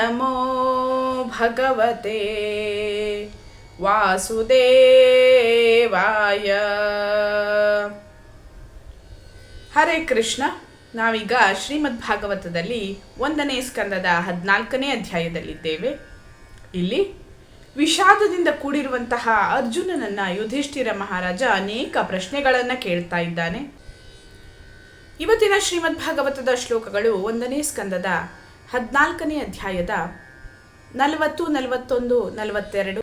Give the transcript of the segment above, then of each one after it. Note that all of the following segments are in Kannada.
ನಮೋ ಭಗವತೆ ವಾಸುದೇವಾಯ ಹರೇ ಕೃಷ್ಣ, ನಾವೀಗ ಶ್ರೀಮದ್ ಭಾಗವತದಲ್ಲಿ ಒಂದನೇ ಸ್ಕಂದದ ಹದಿನಾಲ್ಕನೇ ಅಧ್ಯಾಯದಲ್ಲಿದ್ದೇವೆ. ಇಲ್ಲಿ, ವಿಷಾದದಿಂದ ಕೂಡಿರುವಂತಹ ಅರ್ಜುನನನ್ನ ಯುಧಿಷ್ಠಿರ ಮಹಾರಾಜ ಅನೇಕ ಪ್ರಶ್ನೆಗಳನ್ನು ಕೇಳ್ತಾ ಇದ್ದಾನೆ. ಇವತ್ತಿನ ಶ್ರೀಮದ್ ಭಾಗವತದ ಶ್ಲೋಕಗಳು ಒಂದನೇ ಸ್ಕಂದದ ಹದಿನಾಲ್ಕನೇ ಅಧ್ಯಾಯದ ನಲವತ್ತು, ನಲವತ್ತೊಂದು, ನಲವತ್ತೆರಡು.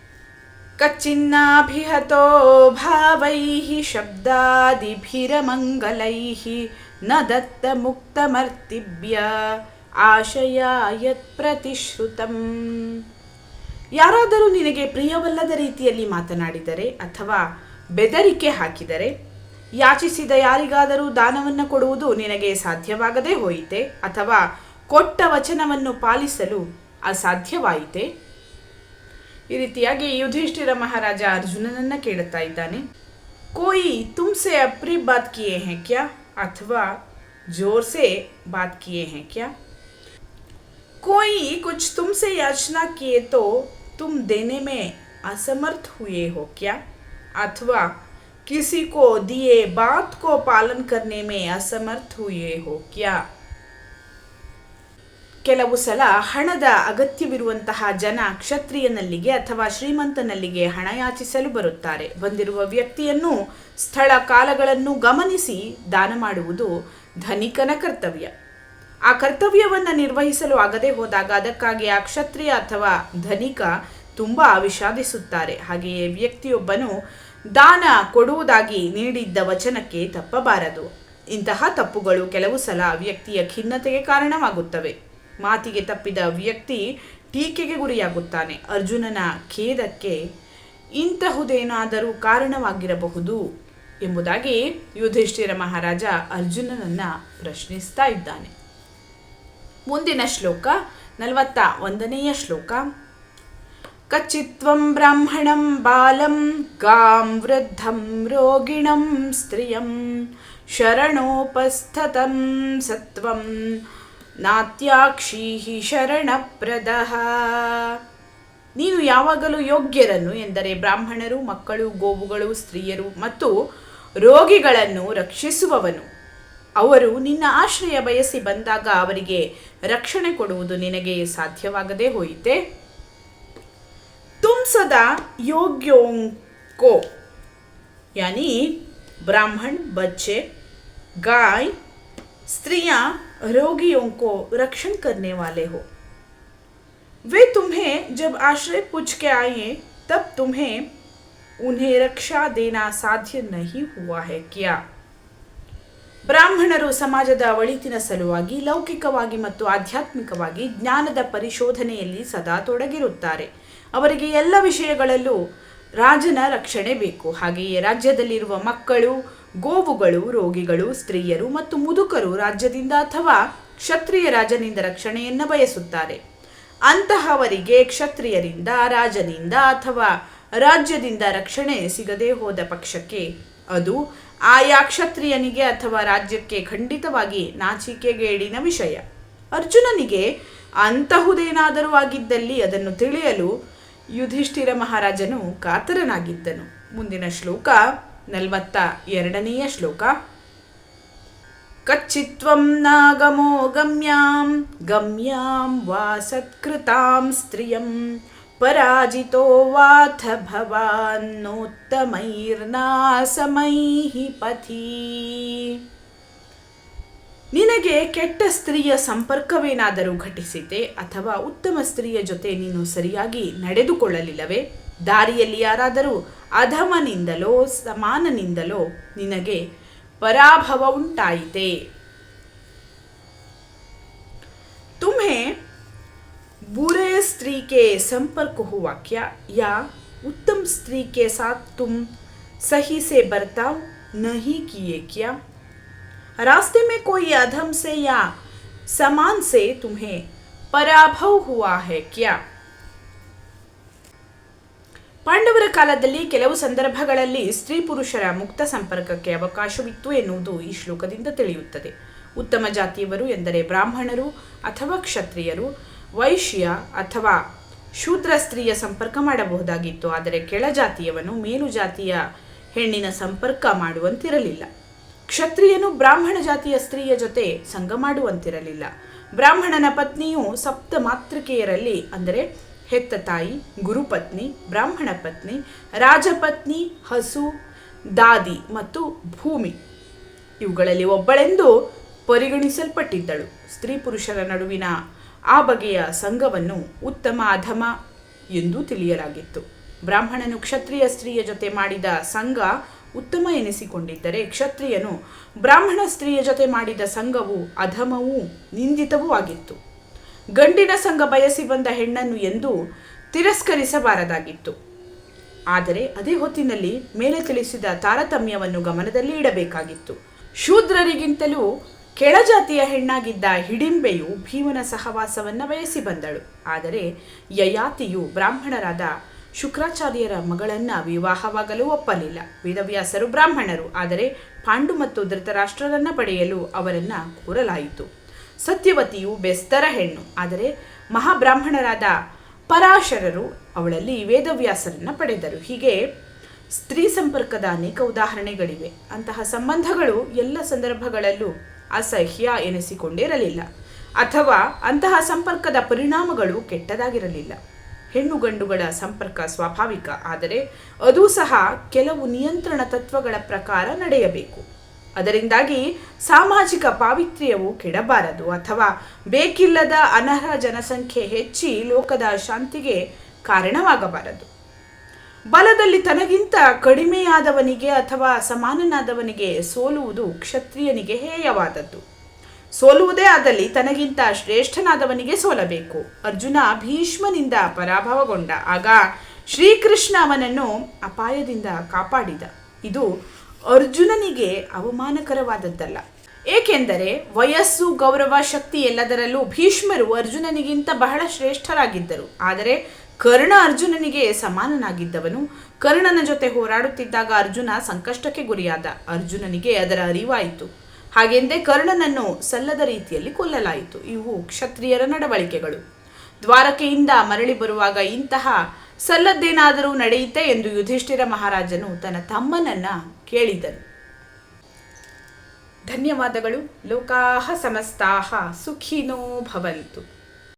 ಕಚ್ಚಿನ್ನಾಭಿಹತೋ ಭಾವೈ ಶಬ್ದಾದಿಭಿರಮಂಗಲೈ ನ ದತ್ತ ಮುಕ್ತಮರ್ತಿಭ್ಯ ಆಶಯ ಯತ್ ಪ್ರತಿಶ್ರುತಂ. ಯಾರಾದರೂ ನಿನಗೆ ಪ್ರಿಯವಲ್ಲದ ರೀತಿಯಲ್ಲಿ ಮಾತನಾಡಿದರೆ ಅಥವಾ ಬೆದರಿಕೆ ಹಾಕಿದರೆ, ಯಾಚಿಸಿದ ಯಾರಿಗಾದರೂ ದಾನವನ್ನು ಕೊಡುವುದು ನಿನಗೆ ಸಾಧ್ಯವಾಗದೇ ಹೋಯಿತೆ ಅಥವಾ ಕೊಟ್ಟ ವಚನವನ್ನು ಪಾಲಿಸಲು ಅಸಾಧ್ಯವಾಯಿತೆ ಈ ರೀತಿಯಾಗಿ ಯುಧಿಷ್ಠಿರ ಮಹಾರಾಜ ಅರ್ಜುನನನ್ನ ಕೇಳುತ್ತಾ ಇದ್ದಾನೆ ಕೋಯಿ ತುಮ್ಸೆ ಅಪ್ರಿ ಬಾತ್ ಕಿಯೇ ಹೇ ಕ್ಯಾ ಅಥವಾ जोर से बात किए हैं क्या कोई कुछ तुमसे याचना किए तो तुम देने में असमर्थ हुए हो क्या अथवा किसी को दिए बात को पालन करने में असमर्थ हुए हो क्या ಕೆಲವು ಸಲ ಹಣದ ಅಗತ್ಯವಿರುವಂತಹ ಜನ ಕ್ಷತ್ರಿಯನಲ್ಲಿಗೆ ಅಥವಾ ಶ್ರೀಮಂತನಲ್ಲಿಗೆ ಹಣ ಯಾಚಿಸಲು ಬರುತ್ತಾರೆ. ಬಂದಿರುವ ವ್ಯಕ್ತಿಯನ್ನು ಸ್ಥಳ ಕಾಲಗಳನ್ನು ಗಮನಿಸಿ ದಾನ ಮಾಡುವುದು ಧನಿಕನ ಕರ್ತವ್ಯ. ಆ ಕರ್ತವ್ಯವನ್ನು ನಿರ್ವಹಿಸಲು ಆಗದೆ ಹೋದಾಗ ಅದಕ್ಕಾಗಿ ಆ ಕ್ಷತ್ರಿಯ ಅಥವಾ ಧನಿಕ ತುಂಬ ವಿಷಾದಿಸುತ್ತಾರೆ. ಹಾಗೆಯೇ ವ್ಯಕ್ತಿಯೊಬ್ಬನು ದಾನ ಕೊಡುವುದಾಗಿ ನೀಡಿದ್ದ ವಚನಕ್ಕೆ ತಪ್ಪಬಾರದು. ಇಂತಹ ತಪ್ಪುಗಳು ಕೆಲವು ಸಲ ವ್ಯಕ್ತಿಯ ಖಿನ್ನತೆಗೆ ಕಾರಣವಾಗುತ್ತವೆ. ಮಾತಿಗೆ ತಪ್ಪಿದ ವ್ಯಕ್ತಿ ಟೀಕೆಗೆ ಗುರಿಯಾಗುತ್ತಾನೆ. ಅರ್ಜುನನ ಖೇದಕ್ಕೆ ಇಂತಹುದೇನಾದರೂ ಕಾರಣವಾಗಿರಬಹುದು ಎಂಬುದಾಗಿ ಯುಧಿಷ್ಠಿರ ಮಹಾರಾಜ ಅರ್ಜುನನನ್ನ ಪ್ರಶ್ನಿಸ್ತಾ ಇದ್ದಾನೆ. ಮುಂದಿನ ಶ್ಲೋಕ, ನಲವತ್ತ ಒಂದನೆಯ ಶ್ಲೋಕ. ಕಚಿತ್ವಂ ಬ್ರಾಹ್ಮಣಂ ಬಾಲಂ ಗಾಂ ವೃದ್ಧಂ ರೋಗಿಣಂ ಸ್ತ್ರೀಯಂ ಶರಣೋಪಸ್ಥತಂ ಸತ್ವಂ ನಾತ್ಯಾಕ್ಷೀಹಿ ಶರಣಪ್ರದಃ. ನೀನು ಯಾವಾಗಲೂ ಯೋಗ್ಯರನ್ನು ಎಂದರೆ ಬ್ರಾಹ್ಮಣರು, ಮಕ್ಕಳು, ಗೋವುಗಳು, ಸ್ತ್ರೀಯರು ಮತ್ತು ರೋಗಿಗಳನ್ನು ರಕ್ಷಿಸುವವನು. ಅವರು ನಿನ್ನ ಆಶ್ರಯ ಬಯಸಿ ಬಂದಾಗ ಅವರಿಗೆ ರಕ್ಷಣೆ ಕೊಡುವುದು ನಿನಗೆ ಸಾಧ್ಯವಾಗದೇ ಹೋಯಿತೆ? ತುಂಸದ ಯೋಗ್ಯೋಂಕೋ. ಯಾನಿ ಬ್ರಾಹ್ಮಣ್, ಬಚ್ಚೆ, ಗಾಯ್ स्त्रियां रोगियों को रक्षण करने वाले हो वे तुम्हें जब आश्रय पूछ के आए तब तुम्हें उन्हें रक्षा देना साध्य नहीं हुआ है क्या ಬ್ರಾಹ್ಮಣರು ಸಮಾಜದ ಒಳಿತಿನ ಸಲುವಾಗಿ ಲೌಕಿಕವಾಗಿ ಮತ್ತು ಆಧ್ಯಾತ್ಮಿಕವಾಗಿ ಜ್ಞಾನದ ಪರಿಶೋಧನೆಯಲ್ಲಿ ಸದಾ ತೊಡಗಿರುತ್ತಾರೆ ಅವರಿಗೆ ಎಲ್ಲ ವಿಷಯಗಳಲ್ಲೂ ರಾಜನ ರಕ್ಷಣೆ ಬೇಕು. ಹಾಗೆಯೇ ರಾಜ್ಯದಲ್ಲಿರುವ ಮಕ್ಕಳು, ಗೋವುಗಳು, ರೋಗಿಗಳು, ಸ್ತ್ರೀಯರು ಮತ್ತು ಮುದುಕರು ರಾಜ್ಯದಿಂದ ಅಥವಾ ಕ್ಷತ್ರಿಯ ರಾಜನಿಂದ ರಕ್ಷಣೆಯನ್ನು ಬಯಸುತ್ತಾರೆ. ಅಂತಹವರಿಗೆ ಕ್ಷತ್ರಿಯರಿಂದ, ರಾಜನಿಂದ ಅಥವಾ ರಾಜ್ಯದಿಂದ ರಕ್ಷಣೆ ಸಿಗದೇ ಹೋದ ಪಕ್ಷಕ್ಕೆ ಅದು ಆಯಾ ಕ್ಷತ್ರಿಯನಿಗೆ ಅಥವಾ ರಾಜ್ಯಕ್ಕೆ ಖಂಡಿತವಾಗಿ ನಾಚಿಕೆಗೇಡಿನ ವಿಷಯ. ಅರ್ಜುನನಿಗೆ ಅಂತಹುದೇನಾದರೂ ಆಗಿದ್ದಲ್ಲಿ ಅದನ್ನು ತಿಳಿಯಲು ಯುಧಿಷ್ಠಿರ ಮಹಾರಾಜನು ಕಾತರನಾಗಿದ್ದನು. ಮುಂದಿನ ಶ್ಲೋಕ, ನಲವತ್ತ ಎರಡನೆಯ ಶ್ಲೋಕ. ಕಚ್ಚಿತ್ವಂ ನಾಗಮೋ ಗಮ್ಯಾಂ ಗಮ್ಯಾಂ ವಾ ಸತ್ಕೃತಾಂ ಸ್ತ್ರಿಯಂ, ಪರಾಜಿತೋ ವಾಥ ಭವಾನ್ನೋತ್ತಮೈರ್ನಾಸಮೈಹಿ ಪಥಿ. ನಿನಗೆ ಕೆಟ್ಟ ಸ್ತ್ರೀಯ ಸಂಪರ್ಕವೇನಾದರೂ ಘಟಿಸಿತೆ ಅಥವಾ ಉತ್ತಮ ಸ್ತ್ರೀಯ ಜೊತೆ ನೀನು ಸರಿಯಾಗಿ ನಡೆದುಕೊಳ್ಳಲಿಲ್ಲವೇ ದಾರಿಯಲ್ಲಿ ಯಾರಾದರೂ ಅಧಮನಿಂದಲೋ ಸಮಾನನಿಂದಲೋ ನಿನಗೆ ಪರಾಭವ ಉಂಟಾಯಿತೆ तुम्हें बुरे स्त्री के संपर्क हुआ क्या या उत्तम स्त्री के साथ तुम सही से बर्ताव नहीं किए क्या रास्ते में कोई अधम से या समान से तुम्हें पराभव हुआ है क्या ಪಾಂಡವರ ಕಾಲದಲ್ಲಿ ಕೆಲವು ಸಂದರ್ಭಗಳಲ್ಲಿ ಸ್ತ್ರೀ ಪುರುಷರ ಮುಕ್ತ ಸಂಪರ್ಕಕ್ಕೆ ಅವಕಾಶವಿತ್ತು ಎನ್ನುವುದು ಈ ಶ್ಲೋಕದಿಂದ ತಿಳಿಯುತ್ತದೆ ಉತ್ತಮ ಜಾತಿಯವರು ಎಂದರೆ ಬ್ರಾಹ್ಮಣರು ಅಥವಾ ಕ್ಷತ್ರಿಯರು ವೈಶ್ಯ ಅಥವಾ ಶೂದ್ರ ಸ್ತ್ರೀಯ ಸಂಪರ್ಕ ಮಾಡಬಹುದಾಗಿತ್ತು ಆದರೆ ಕೆಳಜಾತಿಯವನು ಮೇಲು ಜಾತಿಯ ಹೆಣ್ಣಿನ ಸಂಪರ್ಕ ಮಾಡುವಂತಿರಲಿಲ್ಲ ಕ್ಷತ್ರಿಯನು ಬ್ರಾಹ್ಮಣ ಜಾತಿಯ ಸ್ತ್ರೀಯ ಜೊತೆ ಸಂಘ ಮಾಡುವಂತಿರಲಿಲ್ಲ. ಬ್ರಾಹ್ಮಣನ ಪತ್ನಿಯು ಸಪ್ತ ಮಾತೃಕೆಯರಲ್ಲಿ ಅಂದರೆ ಹೆತ್ತ ತಾಯಿ, ಗುರುಪತ್ನಿ, ಬ್ರಾಹ್ಮಣ ಪತ್ನಿ, ರಾಜಪತ್ನಿ, ಹಸು, ದಾದಿ ಮತ್ತು ಭೂಮಿ ಇವುಗಳಲ್ಲಿ ಒಬ್ಬಳೆಂದು ಪರಿಗಣಿಸಲ್ಪಟ್ಟಿದ್ದಳು. ಸ್ತ್ರೀ ಪುರುಷರ ನಡುವಿನ ಆ ಬಗೆಯ ಸಂಘವನ್ನು ಉತ್ತಮ ಅಧಮ ಎಂದು ತಿಳಿಯಲಾಗಿತ್ತು. ಬ್ರಾಹ್ಮಣನು ಕ್ಷತ್ರಿಯ ಸ್ತ್ರೀಯ ಜೊತೆ ಮಾಡಿದ ಸಂಘ ಉತ್ತಮ ಎನಿಸಿಕೊಂಡಿದ್ದರೆ ಕ್ಷತ್ರಿಯನು ಬ್ರಾಹ್ಮಣ ಸ್ತ್ರೀಯ ಜೊತೆ ಮಾಡಿದ ಸಂಘವು ಅಧಮವೂ ನಿಂದಿತವೂ ಆಗಿತ್ತು. ಗಂಡಿನ ಸಂಘ ಬಯಸಿ ಬಂದ ಹೆಣ್ಣನ್ನು ಎಂದು ತಿರಸ್ಕರಿಸಬಾರದಾಗಿತ್ತು. ಆದರೆ ಅದೇ ಹೊತ್ತಿನಲ್ಲಿ ಮೇಲೆ ತಿಳಿಸಿದ ತಾರತಮ್ಯವನ್ನು ಗಮನದಲ್ಲಿ ಇಡಬೇಕಾಗಿತ್ತು. ಶೂದ್ರರಿಗಿಂತಲೂ ಕೆಳಜಾತಿಯ ಹೆಣ್ಣಾಗಿದ್ದ ಹಿಡಿಂಬೆಯು ಭೀಮನ ಸಹವಾಸವನ್ನು ಬಯಸಿ ಬಂದಳು. ಆದರೆ ಯಯಾತಿಯು ಬ್ರಾಹ್ಮಣರಾದ ಶುಕ್ರಾಚಾರ್ಯರ ಮಗಳನ್ನ ವಿವಾಹವಾಗಲು ಒಪ್ಪಲಿಲ್ಲ. ವೇದವ್ಯಾಸರು ಬ್ರಾಹ್ಮಣರು, ಆದರೆ ಪಾಂಡು ಮತ್ತು ಧೃತರಾಷ್ಟ್ರರನ್ನು ಪಡೆಯಲು ಅವರನ್ನು ಕೋರಲಾಯಿತು. ಸತ್ಯವತಿಯು ಬೆಸ್ತರ ಹೆಣ್ಣು, ಆದರೆ ಮಹಾಬ್ರಾಹ್ಮಣರಾದ ಪರಾಶರರು ಅವಳಲ್ಲಿ ವೇದವ್ಯಾಸರನ್ನ ಪಡೆದರು. ಹೀಗೆ ಸ್ತ್ರೀ ಸಂಪರ್ಕದ ಅನೇಕ ಉದಾಹರಣೆಗಳಿವೆ. ಅಂತಹ ಸಂಬಂಧಗಳು ಎಲ್ಲ ಸಂದರ್ಭಗಳಲ್ಲೂ ಅಸಹ್ಯ ಎನಿಸಿಕೊಂಡಿರಲಿಲ್ಲ, ಅಥವಾ ಅಂತಹ ಸಂಪರ್ಕದ ಪರಿಣಾಮಗಳು ಕೆಟ್ಟದಾಗಿರಲಿಲ್ಲ. ಹೆಣ್ಣು ಗಂಡುಗಳ ಸಂಪರ್ಕ ಸ್ವಾಭಾವಿಕ, ಆದರೆ ಅದು ಸಹ ಕೆಲವು ನಿಯಂತ್ರಣ ತತ್ವಗಳ ಪ್ರಕಾರ ನಡೆಯಬೇಕು. ಅದರಿಂದಾಗಿ ಸಾಮಾಜಿಕ ಪಾವಿತ್ರ್ಯವು ಕೆಡಬಾರದು ಅಥವಾ ಬೇಕಿಲ್ಲದ ಅನರ್ಹ ಜನಸಂಖ್ಯೆ ಹೆಚ್ಚಿ ಲೋಕದ ಶಾಂತಿಗೆ ಕಾರಣವಾಗಬಾರದು. ಬಲದಲ್ಲಿ ತನಗಿಂತ ಕಡಿಮೆಯಾದವನಿಗೆ ಅಥವಾ ಸಮಾನನಾದವನಿಗೆ ಸೋಲುವುದು ಕ್ಷತ್ರಿಯನಿಗೆ ಹೇಯವಾದದ್ದು. ಸೋಲುವುದೇ ಆದಲ್ಲಿ ತನಗಿಂತ ಶ್ರೇಷ್ಠನಾದವನಿಗೆ ಸೋಲಬೇಕು. ಅರ್ಜುನ ಭೀಷ್ಮನಿಂದ ಪರಾಭವಗೊಂಡ. ಆಗ ಶ್ರೀಕೃಷ್ಣ ಅವನನ್ನು ಅಪಾಯದಿಂದ ಕಾಪಾಡಿದ. ಇದು ಅರ್ಜುನನಿಗೆ ಅವಮಾನಕರವಾದದ್ದಲ್ಲ. ಏಕೆಂದರೆ ವಯಸ್ಸು, ಗೌರವ, ಶಕ್ತಿ ಎಲ್ಲದರಲ್ಲೂ ಭೀಷ್ಮರು ಅರ್ಜುನನಿಗಿಂತ ಬಹಳ ಶ್ರೇಷ್ಠರಾಗಿದ್ದರು. ಆದರೆ ಕರ್ಣ ಅರ್ಜುನನಿಗೆ ಸಮಾನನಾಗಿದ್ದವನು. ಕರ್ಣನ ಜೊತೆ ಹೋರಾಡುತ್ತಿದ್ದಾಗ ಅರ್ಜುನ ಸಂಕಷ್ಟಕ್ಕೆ ಗುರಿಯಾದ. ಅರ್ಜುನನಿಗೆ ಅದರ ಅರಿವಾಯಿತು. ಹಾಗೆಂದೇ ಕರ್ಣನನ್ನು ಸಲ್ಲದ ರೀತಿಯಲ್ಲಿ ಕೊಲ್ಲಲಾಯಿತು. ಇವು ಕ್ಷತ್ರಿಯರ ನಡವಳಿಕೆಗಳು. ದ್ವಾರಕೆಯಿಂದ ಮರಳಿ ಬರುವಾಗ ಇಂತಹ ಸಲ್ಲದ್ದೇನಾದರೂ ನಡೆಯುತ್ತೆ ಎಂದು ಯುಧಿಷ್ಠಿರ ಮಹಾರಾಜನು ತನ್ನ ತಮ್ಮನನ್ನ ಕೇಳಿದನು. ಧನ್ಯವಾದಗಳು. ಲೋಕಾಹ ಸಮಸ್ತಾಹ ಸುಖಿನೋ ಭವಂತು.